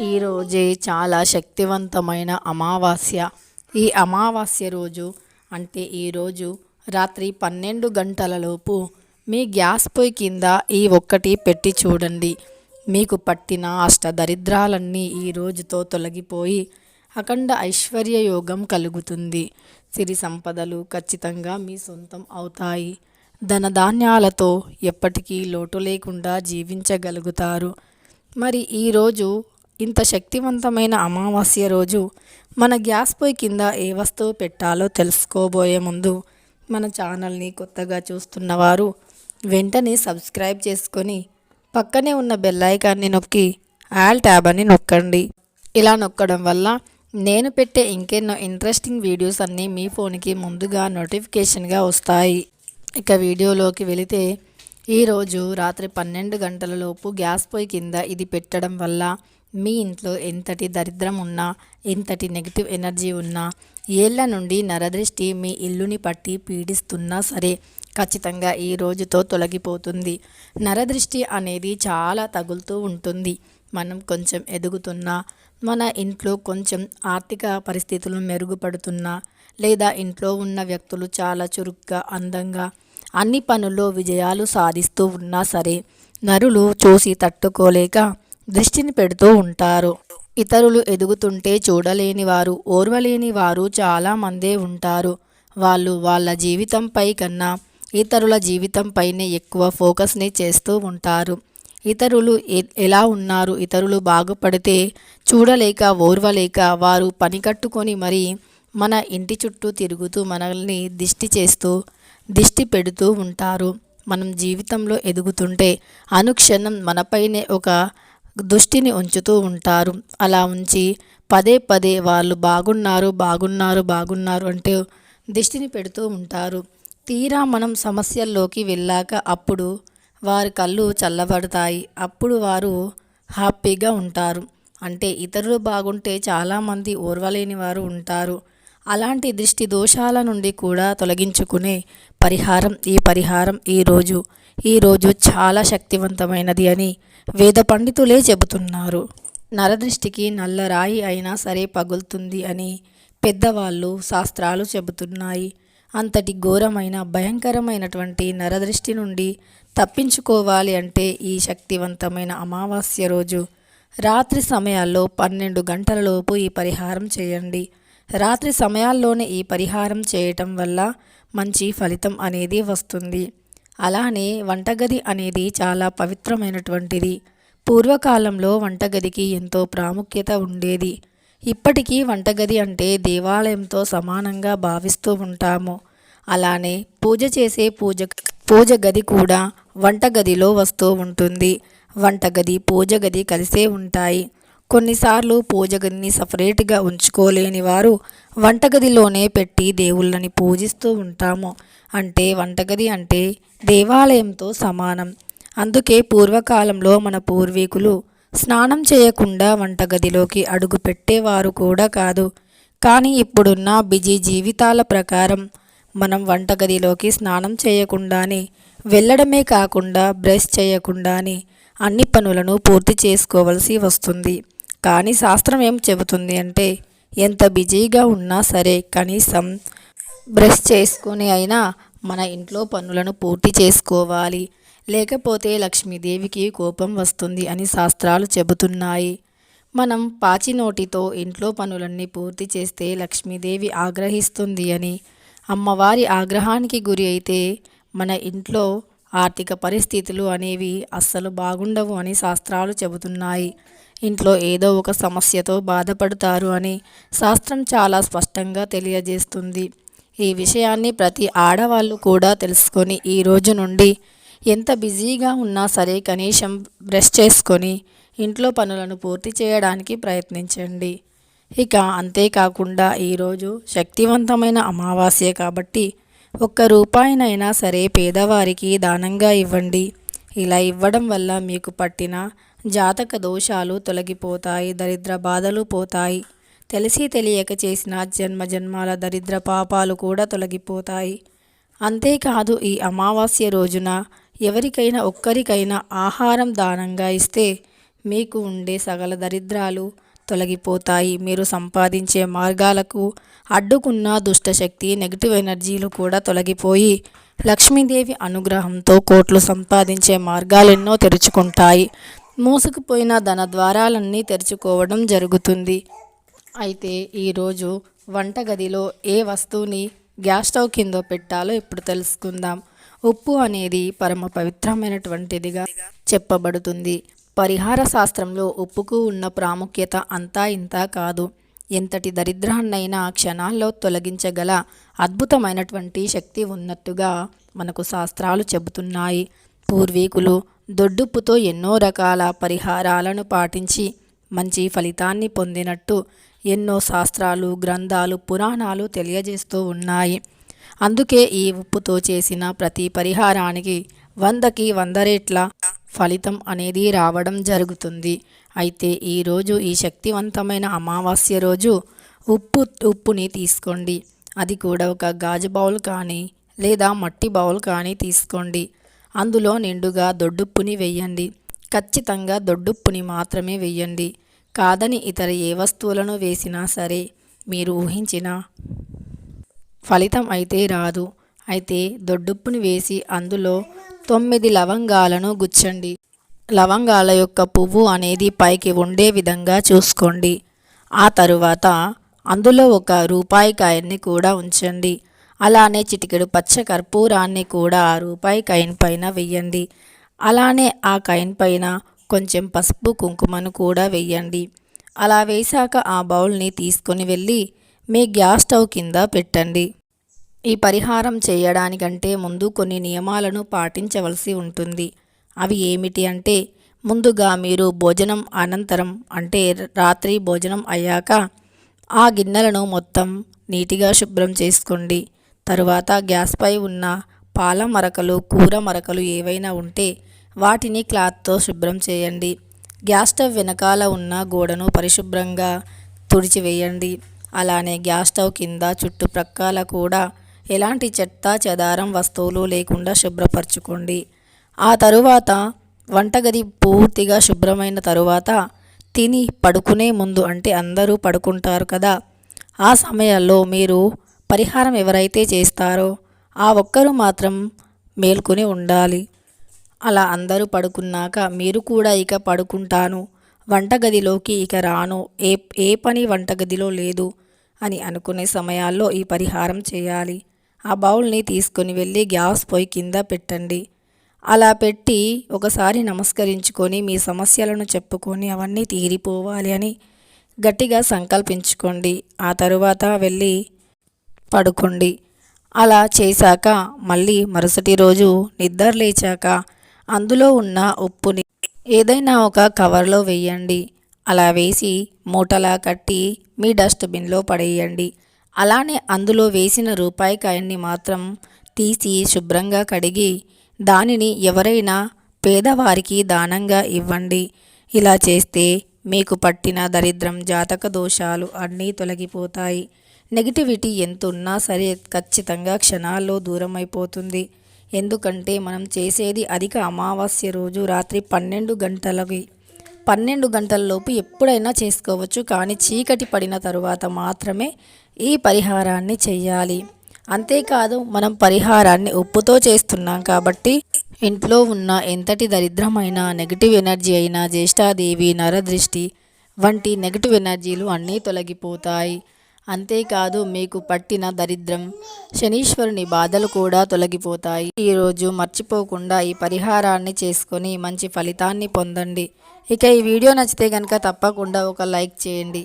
ఈరోజే చాలా శక్తివంతమైన అమావాస్య. ఈ అమావాస్య రోజు అంటే ఈరోజు రాత్రి పన్నెండు గంటలలోపు మీ గ్యాస్ పొయ్యి కింద ఈ ఒక్కటి పెట్టి చూడండి. మీకు పట్టిన అష్టదరిద్రాలన్నీ ఈ రోజుతో తొలగిపోయి అఖండ ఐశ్వర్య యోగం కలుగుతుంది. సిరి సంపదలు ఖచ్చితంగా మీ సొంతం అవుతాయి. ధనధాన్యాలతో ఎప్పటికీ లోటు లేకుండా జీవించగలుగుతారు. మరి ఈరోజు ఇంత శక్తివంతమైన అమావాస్య రోజు మన గ్యాస్ పొయ్యి కింద ఏ వస్తువు పెట్టాలో తెలుసుకోబోయే ముందు మన ఛానల్ని కొత్తగా చూస్తున్నవారు వెంటనే సబ్స్క్రైబ్ చేసుకొని పక్కనే ఉన్న బెల్లైకాన్ని నొక్కి ఆల్ ట్యాబ్ అని నొక్కండి. ఇలా నొక్కడం వల్ల నేను పెట్టే ఇంకెన్నో ఇంట్రెస్టింగ్ వీడియోస్ అన్నీ మీ ఫోన్కి ముందుగా నోటిఫికేషన్గా వస్తాయి. ఇక వీడియోలోకి వెళితే ఈరోజు రాత్రి పన్నెండు గంటలలోపు గ్యాస్ పొయ్యి కింద ఇది పెట్టడం వల్ల మీ ఇంట్లో ఎంతటి దరిద్రం ఉన్నా ఎంతటి నెగిటివ్ ఎనర్జీ ఉన్నా ఏళ్ళ నుండి నరదృష్టి మీ ఇల్లుని పట్టి పీడిస్తున్నా సరే ఖచ్చితంగా ఈ రోజుతో తొలగిపోతుంది. నరదృష్టి అనేది చాలా తగులుతూ ఉంటుంది. మనం కొంచెం ఎదుగుతున్నా మన ఇంట్లో కొంచెం ఆర్థిక పరిస్థితులు మెరుగుపడుతున్నా లేదా ఇంట్లో ఉన్న వ్యక్తులు చాలా చురుగ్గా అందంగా అన్ని పనుల్లో విజయాలు సాధిస్తూ ఉన్నా సరే నరులు చూసి తట్టుకోలేక దృష్టిని పెడుతూ ఉంటారు. ఇతరులు ఎదుగుతుంటే చూడలేని వారు ఓర్వలేని వారు చాలామందే ఉంటారు. వాళ్ళు వాళ్ళ జీవితంపై కన్నా ఇతరుల జీవితంపైనే ఎక్కువ ఫోకస్ని చేస్తూ ఉంటారు. ఇతరులు ఎలా ఉన్నారు? ఇతరులు బాగుపడితే చూడలేక ఓర్వలేక వారు పని కట్టుకొని మరి మన ఇంటి చుట్టూ తిరుగుతూ మనల్ని దిష్టి చేస్తూ దిష్టి పెడుతూ ఉంటారు. మనం జీవితంలో ఎదుగుతుంటే అనుక్షణం మనపైనే ఒక దృష్టిని ఉంచుతూ ఉంటారు. అలా ఉంచి పదే పదే వాళ్ళు బాగున్నారు బాగున్నారు బాగున్నారు అంటే దిష్టిని పెడుతూ ఉంటారు. తీరా మనం సమస్యల్లోకి వెళ్ళాక అప్పుడు వారి కళ్ళు చల్లబడతాయి. అప్పుడు వారు హ్యాపీగా ఉంటారు. అంటే ఇతరులు బాగుంటే చాలామంది ఓర్వలేని వారు ఉంటారు. అలాంటి దృష్టి దోషాల నుండి కూడా తొలగించుకునే పరిహారం ఈ పరిహారం ఈరోజు ఈరోజు చాలా శక్తివంతమైనది అని వేద పండితులే చెబుతున్నారు. నరదృష్టికి నల్లరాయి అయినా సరే పగులుతుంది అని పెద్దవాళ్ళు శాస్త్రాలు చెబుతున్నాయి. అంతటి ఘోరమైన భయంకరమైనటువంటి నరదృష్టి నుండి తప్పించుకోవాలి అంటే ఈ శక్తివంతమైన అమావాస్య రోజు. రాత్రి సమయాల్లో పన్నెండు గంటలలోపు ఈ పరిహారం చేయండి. రాత్రి సమయాల్లోనే ఈ పరిహారం చేయటం వల్ల మంచి ఫలితం అనేది వస్తుంది. అలానే వంటగది అనేది చాలా పవిత్రమైనటువంటిది. పూర్వకాలంలో వంటగదికి ఎంతో ప్రాముఖ్యత ఉండేది. ఇప్పటికీ వంటగది అంటే దేవాలయంతో సమానంగా భావిస్తూ ఉంటాము. అలానే పూజ చేసే పూజ పూజ గది కూడా వంటగదిలో వస్తూ ఉంటుంది. వంటగది పూజ గది కలిసే ఉంటాయి. కొన్నిసార్లు పూజ గదిని సపరేట్గా ఉంచుకోలేని వారు వంటగదిలోనే పెట్టి దేవుళ్ళని పూజిస్తూ ఉంటాము. అంటే వంటగది అంటే దేవాలయంతో సమానం. అందుకే పూర్వకాలంలో మన పూర్వీకులు స్నానం చేయకుండా వంటగదిలోకి అడుగు పెట్టేవారు కూడా కాదు. కానీ ఇప్పుడున్న బిజీ జీవితాల ప్రకారం మనం వంటగదిలోకి స్నానం చేయకుండానే వెళ్ళడమే కాకుండా బ్రష్ చేయకుండానే అన్ని పనులను పూర్తి చేసుకోవలసి వస్తుంది. కానీ శాస్త్రం ఏం చెబుతుంది అంటే ఎంత బిజీగా ఉన్నా సరే కనీసం బ్రష్ చేసుకుని అయినా మన ఇంట్లో పనులను పూర్తి చేసుకోవాలి. లేకపోతే లక్ష్మీదేవికి కోపం వస్తుంది అని శాస్త్రాలు చెబుతున్నాయి. మనం పాచి నోటితో ఇంట్లో పనులన్నీ పూర్తి చేస్తే లక్ష్మీదేవి ఆగ్రహిస్తుంది అని. అమ్మవారి ఆగ్రహానికి గురి అయితే మన ఇంట్లో ఆర్థిక పరిస్థితులు అనేవి అస్సలు బాగుండవు అని శాస్త్రాలు చెబుతున్నాయి. ఇంట్లో ఏదో ఒక సమస్యతో బాధపడతారు అని శాస్త్రం చాలా స్పష్టంగా తెలియజేస్తుంది. ఈ విషయాన్ని ప్రతి ఆడవాళ్ళు కూడా తెలుసుకొని ఈ రోజు నుండి ఎంత బిజీగా ఉన్నా సరే కనీసం బ్రష్ చేసుకొని ఇంట్లో పనులను పూర్తి చేయడానికి ప్రయత్నించండి. ఇక అంతేకాకుండా ఈరోజు శక్తివంతమైన అమావాస్య కాబట్టి ఒక్క రూపాయినైనా సరే పేదవారికి దానంగా ఇవ్వండి. ఇలా ఇవ్వడం వల్ల మీకు పట్టిన జాతక దోషాలు తొలగిపోతాయి దరిద్ర బాధలు పోతాయి. తెలిసి తెలియక చేసిన జన్మ జన్మాల దరిద్ర పాపాలు కూడా తొలగిపోతాయి. అంతేకాదు ఈ అమావాస్య రోజున ఎవరికైనా ఒక్కరికైనా ఆహారం దానంగా ఇస్తే మీకు ఉండే సగల దరిద్రాలు తొలగిపోతాయి. మీరు సంపాదించే మార్గాలకు అడ్డుకున్న దుష్టశక్తి నెగిటివ్ ఎనర్జీలు కూడా తొలగిపోయి లక్ష్మీదేవి అనుగ్రహంతో కోట్లు సంపాదించే మార్గాలెన్నో తెరుచుకుంటాయి. మూసుకుపోయిన ధన ద్వారాలన్నీ తెరుచుకోవడం జరుగుతుంది. అయితే ఈరోజు వంటగదిలో ఏ వస్తువుని గ్యాస్ స్టవ్ కింద పెట్టాలో ఇప్పుడు తెలుసుకుందాం. ఉప్పు అనేది పరమ పవిత్రమైనటువంటిదిగా చెప్పబడుతుంది. పరిహార శాస్త్రంలో ఉప్పుకు ఉన్న ప్రాముఖ్యత అంతా ఇంతా కాదు. ఎంతటి దరిద్రాన్నైనా క్షణాల్లో తొలగించగల అద్భుతమైనటువంటి శక్తి ఉన్నట్టుగా మనకు శాస్త్రాలు చెబుతున్నాయి. పూర్వీకులు దొడ్డుప్పుతో ఎన్నో రకాల పరిహారాలను పాటించి మంచి ఫలితాన్ని పొందినట్టు ఎన్నో శాస్త్రాలు గ్రంథాలు పురాణాలు తెలియజేస్తూ ఉన్నాయి. అందుకే ఈ ఉప్పుతో చేసిన ప్రతి పరిహారానికి వందకి వంద రెట్ల ఫలితం అనేది రావడం జరుగుతుంది. అయితే ఈరోజు ఈ శక్తివంతమైన అమావాస్య రోజు ఉప్పు ఉప్పుని తీసుకోండి. అది కూడా ఒక గాజు బౌల్ కానీ లేదా మట్టి బౌల్ కానీ తీసుకోండి. అందులో నిండుగా దొడ్డుప్పుని వెయ్యండి ఖచ్చితంగా దొడ్డుప్పుని మాత్రమే వెయ్యండి కాదని ఇతర ఏ వస్తువులను వేసినా సరే మీరు ఊహించిన ఫలితం అయితే రాదు. అయితే దొడ్డుప్పుని వేసి అందులో తొమ్మిది లవంగాలను గుచ్చండి. లవంగాల యొక్క పువ్వు అనేది పైకి ఉండే విధంగా చూసుకోండి. ఆ తరువాత అందులో ఒక రూపాయి కాయన్ని కూడా ఉంచండి. అలానే చిటికెడు పచ్చ కర్పూరాన్ని కూడా ఆ రూపాయి కాయిన్ పైన వెయ్యండి. అలానే ఆ కాయిన్ పైన కొంచెం పసుపు కుంకుమను కూడా వెయ్యండి. అలా వేశాక ఆ బౌల్ని తీసుకొని వెళ్ళి మీ గ్యాస్ స్టవ్ కింద పెట్టండి. ఈ పరిహారం చేయడానికంటే ముందు కొన్ని నియమాలను పాటించవలసి ఉంటుంది. అవి ఏమిటి అంటే ముందుగా మీరు భోజనం అనంతరం అంటే రాత్రి భోజనం అయ్యాక ఆ గిన్నెలను మొత్తం నీటిగా శుభ్రం చేసుకోండి. తరువాత గ్యాస్పై ఉన్న పాల మరకలు కూర మరకలు ఏవైనా ఉంటే వాటిని క్లాత్తో శుభ్రం చేయండి. గ్యాస్ స్టవ్ వెనకాల ఉన్న గోడను పరిశుభ్రంగా తుడిచివేయండి. అలానే గ్యాస్ స్టవ్ కింద చుట్టుప్రక్కల కూడా ఎలాంటి చెత్త చెదారం వస్తువులు లేకుండా శుభ్రపరచుకోండి. ఆ తరువాత వంటగది పూర్తిగా శుభ్రమైన తరువాత తిని పడుకునే ముందు అంటే అందరూ పడుకుంటారు కదా ఆ సమయంలో మీరు పరిహారం ఎవరైతే చేస్తారో ఆ ఒక్కరు మాత్రం మేల్కొని ఉండాలి. అలా అందరూ పడుకున్నాక మీరు కూడా ఇక పడుకుంటాను. వంటగదిలోకి ఇక రాను. ఏ ఏ పని వంటగదిలో లేదు అని అనుకునే సమయాల్లో ఈ పరిహారం చేయాలి. ఆ బౌల్ని తీసుకొని వెళ్ళి గ్యాస్ పొయ్యి కింద పెట్టండి. అలా పెట్టి ఒకసారి నమస్కరించుకొని మీ సమస్యలను చెప్పుకొని అవన్నీ తీరిపోవాలి అని గట్టిగా సంకల్పించుకోండి. ఆ తరువాత వెళ్ళి పడుకోండి. అలా చేశాక మళ్ళీ మరుసటి రోజు నిద్ర లేచాక అందులో ఉన్న ఉప్పుని ఏదైనా ఒక కవర్లో వేయండి. అలా వేసి మూటలా కట్టి మీ డస్ట్బిన్లో పడేయండి. అలానే అందులో వేసిన రూపాయి కాయన్ని మాత్రం తీసి శుభ్రంగా కడిగి దానిని ఎవరైనా పేదవారికి దానంగా ఇవ్వండి. ఇలా చేస్తే మీకు పట్టిన దరిద్రం జాతక దోషాలు అన్నీ తొలగిపోతాయి. నెగిటివిటీ ఎంతున్నా సరే ఖచ్చితంగా క్షణాల్లో దూరం అయిపోతుంది ఎందుకంటే మనం చేసేది అధిక అమావాస్య రోజు రాత్రి పన్నెండు గంటలకి పన్నెండు గంటలలోపు ఎప్పుడైనా చేసుకోవచ్చు కానీ చీకటి పడిన తరువాత మాత్రమే ఈ పరిహారాన్ని చెయ్యాలి. అంతేకాదు మనం పరిహారాన్ని ఉప్పుతో చేస్తున్నాం కాబట్టి ఇంట్లో ఉన్న ఎంతటి దరిద్రమైన నెగిటివ్ ఎనర్జీ అయినా జ్యేష్ఠాదేవి నరదృష్టి వంటి నెగిటివ్ ఎనర్జీలు అన్నీ తొలగిపోతాయి. అంతేకాదు మీకు పట్టిన దరిద్రం శనీశ్వరుని బాధలు కూడా తొలగిపోతాయి. ఈరోజు మర్చిపోకుండా ఈ పరిహారాన్ని చేసుకొని మంచి ఫలితాన్ని పొందండి. ఇక ఈ వీడియో నచ్చితే కనుక తప్పకుండా ఒక లైక్ చేయండి.